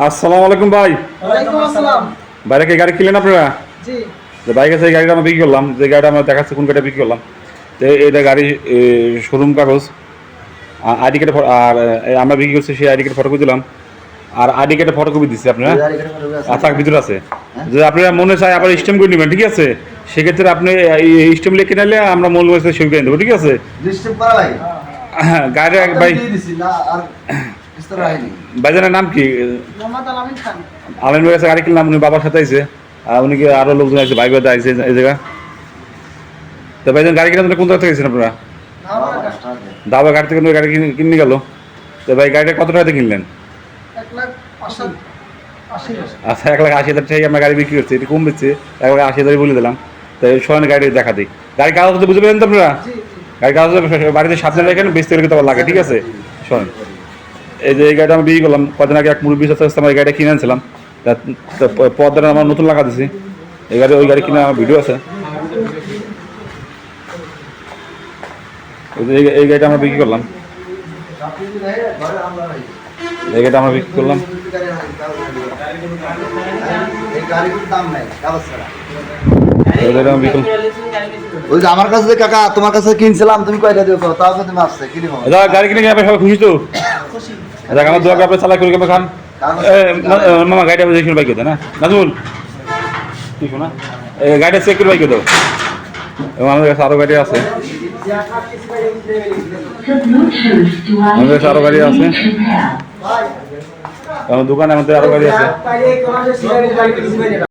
আসসালামু আলাইকুম ভাই। বাইরে কি গাড়ি কিনলেন আপনারা? বাইক আছে এই গাড়িটা আমরা বিক্রি করলাম যে গাড়িটা আমরা দেখাচ্ছে কোন গাড়িটা বিক্রি করলাম। তো এটা গাড়ি শোরুম কাগজ। আইডি কার্ডে আর আমরা বিক্রি করছি সেই আইডি কার্ড ফটো দিলাম। আর আইডি কার্ডে ফটোকপি দিচ্ছি আপনারা? আচ্ছা ভিতরে আছে। যে আপনারা মনে চায় আবার স্টেম করে নেবেন ঠিক আছে? সেক্ষেত্রে আপনি স্টেম লিখে নিলে আমরা মূল বয়সে সই করে দেবো ঠিক আছে? হ্যাঁ, গাড়ি ভাই ভাইজানের নাম কি? আলম ভাই গাড়ি কিনলাম উনি বাবার সাথে আইছে। আর উনি কি আরও লোকজন আছে বাইক বাইতে আইছে এই জায়গা? তো ভাইজান গাড়ি কিনা কোন জায়গা থেকে গেছেন আপনারা? দাবা গাড়ি থেকে গাড়ি কিনে- গেল। তো ভাই গাড়িটা কত টাকাতে কিনলেন? আচ্ছা এক লাখ আশি হাজার টাকায় আমরা গাড়ি বিক্রি করছি এটি কম বেচছে এক লাখ আশি হাজারই বলে দিলাম। তো সবাই গাড়ি দেখা দিই। গাড়ি কাগজ তো বুঝতে পেরেন তো আপনারা? গাড়ি কাগজ বাড়িতে সাবধানে রাখেন বেচতে গেলে তো লাগে ঠিক আছে? শোনেন। এই যে এই গাড়িটা আমি বিক্রি করলাম কদিন আগে এক মুরব্বী সাথে আমার এই গাড়িটা কিনে আনছিলাম। পর্দাটা আমার নতুন লাগা দিছি। এই গাড়ি ওই গাড়ি কিনে আমার ভিডিও আছে। এই গাড়িটা আমরা বিক্রি করলাম। এই গাড়িটা আমরা বিক্রি করলাম। আমরা কাছে কাকা তোমার কাছে কিনছিলাম তুমি কয়টা দিয়েছ? তাও তো তুমি আসছে কিনে গাড়ি কিনে সবাই খুশি তো? আমার দোয়া আপনি চালা করে কেমন খান? মামা, গাড়িটা দেখুন বাইক না নাজুল কি শোনা? গাড়িটা চেক করে বাইক দাও। এবং আমাদের কাছে আরও গাড়ি আছে। আমাদের কাছে আরও গাড়ি আছে। দোকানে আমাদের আরও গাড়ি আছে।